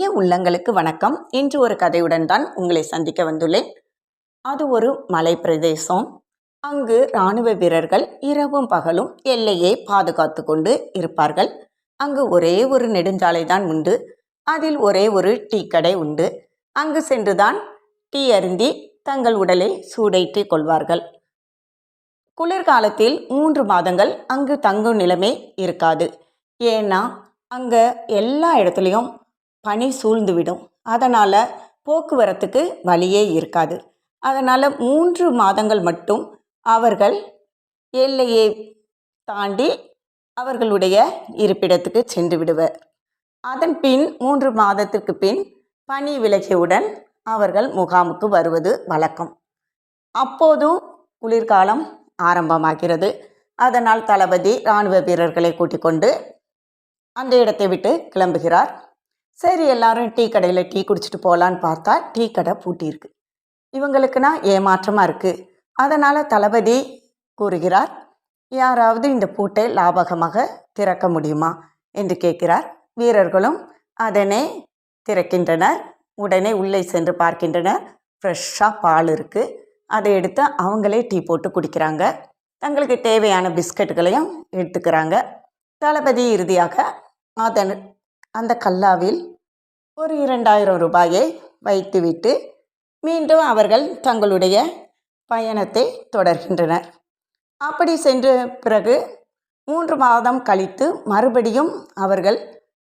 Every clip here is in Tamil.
இனிய உள்ளங்களுக்கு வணக்கம். இன்று ஒரு கதையுடன் தான் உங்களை சந்திக்க வந்துள்ளேன். அது ஒரு மலை பிரதேசம். அங்கு இராணுவ வீரர்கள் இரவும் பகலும் எல்லையை பாதுகாத்து கொண்டு இருப்பார்கள். அங்கு ஒரே ஒரு நெடுஞ்சாலை தான் உண்டு. அதில் ஒரே ஒரு டீ கடை உண்டு. அங்கு சென்றுதான் டீ அருந்தி தங்கள் உடலை சூடேற்றிக் கொள்வார்கள். குளிர்காலத்தில் மூன்று மாதங்கள் அங்கு தங்கும் நிலைமை இருக்காது. ஏன்னா அங்கே எல்லா இடத்துலையும் பனி சூழ்ந்துவிடும். அதனால் போக்குவரத்துக்கு வழியே இருக்காது. அதனால் மூன்று மாதங்கள் மட்டும் அவர்கள் எல்லையை தாண்டி அவர்களுடைய இருப்பிடத்துக்கு சென்று விடுவர். அதன் பின் மூன்று மாதத்திற்கு பின் பனி விலகியவுடன் அவர்கள் முகாமுக்கு வருவது வழக்கம். அப்போதும் குளிர்காலம் ஆரம்பமாகிறது. அதனால் தளபதி இராணுவ வீரர்களை கூட்டிக் கொண்டு அந்த இடத்தை விட்டு கிளம்புகிறார். சரி எல்லாரும் டீ கடையில் டீ குடிச்சிட்டு போகலான்னு பார்த்தா டீ கடை பூட்டியிருக்கு இவங்களுக்குனா ஏமாற்றமாக இருக்குது அதனால் தளபதி கூறுகிறார் யாராவது இந்த பூட்டை லாபகமாக திறக்க முடியுமா? என்று கேட்கிறார். வீரர்களும் அதனை திறக்கின்றனர். உடனே உள்ளே சென்று பார்க்கின்றனர். ஃப்ரெஷ்ஷாக பால் இருக்குது அதை எடுத்து அவங்களே டீ போட்டு குடிக்கிறாங்க. தங்களுக்கு தேவையான பிஸ்கட்டுகளையும் எடுத்துக்கிறாங்க. தளபதி இறுதியாக அதன் அந்த கல்லாவில் ஒரு இரண்டாயிரம் ரூபாயை வைத்துவிட்டு மீண்டும் அவர்கள் தங்களுடைய பயணத்தை தொடர்கின்றனர். அப்படி சென்ற பிறகு மூன்று மாதம் கழித்து மறுபடியும் அவர்கள்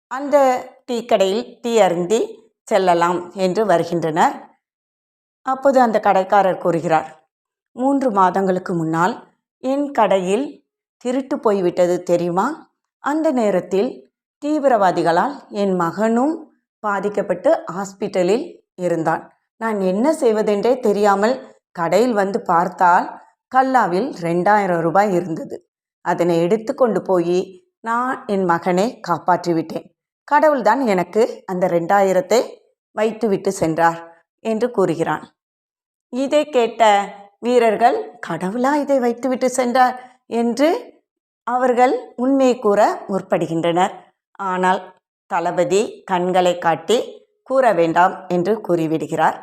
அந்த டீ கடையில் டீ அருந்தி செல்லலாம் என்று வருகின்றனர். அப்போது அந்த கடைக்காரர் கூறுகிறார் மூன்று மாதங்களுக்கு முன்னால் என் கடையில் திருட்டு போய்விட்டது தெரியுமா? அந்த நேரத்தில் தீவிரவாதிகளால் என் மகனும் பாதிக்கப்பட்டு ஹாஸ்பிட்டலில் இருந்தான். நான் என்ன செய்வதென்றே தெரியாமல் கடையில் வந்து பார்த்தால் கல்லாவில் ரெண்டாயிரம் ரூபாய் இருந்தது. அதனை எடுத்து கொண்டு போய் நான் என் மகனை காப்பாற்றிவிட்டேன் கடவுள்தான் எனக்கு அந்த ரெண்டாயிரத்தை வைத்துவிட்டு சென்றார் என்று கூறுகிறான். இதை கேட்ட வீரர்கள் கடவுளா இதை வைத்துவிட்டு சென்றார்? என்று அவர்கள் உண்மையை கூற முற்படுகின்றனர். ஆனால் தளபதி கண்களை காட்டி கூற வேண்டாம் என்று கூறிவிடுகிறார்.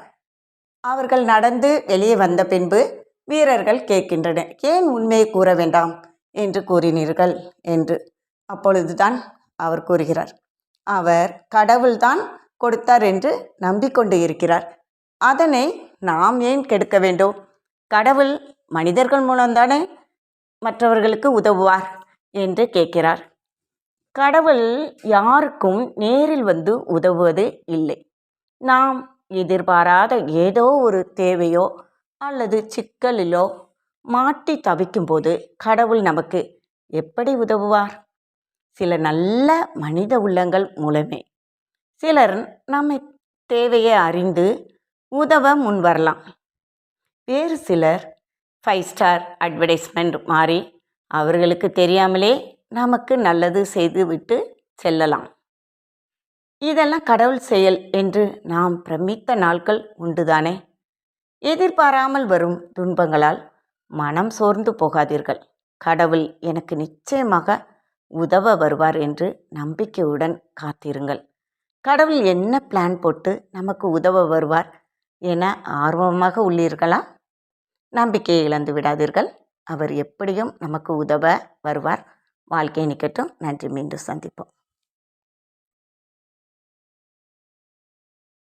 அவர்கள் நடந்து வெளியே வந்த பின்பு வீரர்கள் கேட்கின்றனர் ஏன் உண்மையை கூற வேண்டாம் என்று கூறினீர்கள்? என்று. அப்பொழுதுதான் அவர் கூறுகிறார் அவர் கடவுள்தான் கொடுத்தார் என்று நம்பிக்கொண்டு இருக்கிறார். அதனை நாம் ஏன் கெடுக்க வேண்டும்? கடவுள் மனிதர்கள் மூலம்தானே மற்றவர்களுக்கு உதவுவார் என்று கேட்கிறார். கடவுள் யாருக்கும் நேரில் வந்து உதவுவது இல்லை. நாம் எதிர்பாராத ஏதோ ஒரு தேவையோ அல்லது சிக்கலிலோ மாட்டி தவிக்கும்போது கடவுள் நமக்கு எப்படி உதவுவார்? சில நல்ல மனித உள்ளங்கள் மூலமே. சிலர் நம்மை தேவையை அறிந்து உதவ முன் வரலாம் வேறு சிலர் ஃபைவ் ஸ்டார் அட்வர்டைஸ்மெண்ட் மாறி அவர்களுக்கு தெரியாமலே நமக்கு நல்லது செய்துவிட்டு செல்லலாம். இதெல்லாம் கடவுள் செயல் என்று நாம் பிரமித்த நாட்கள் உண்டுதானே? எதிர்பாராமல் வரும் துன்பங்களால் மனம் சோர்ந்து போகாதீர்கள். கடவுள் எனக்கு நிச்சயமாக உதவ வருவார் என்று நம்பிக்கையுடன் காத்திருங்கள். கடவுள் என்ன பிளான் போட்டு நமக்கு உதவ வருவார் என ஆர்வமாக உள்ளீர்களா? நம்பிக்கையை இழந்து விடாதீர்கள். அவர் எப்படியும் நமக்கு உதவ வருவார். வாழ்க்கை நிற்கட்டும் நன்றி. மீண்டும் சந்திப்போம்.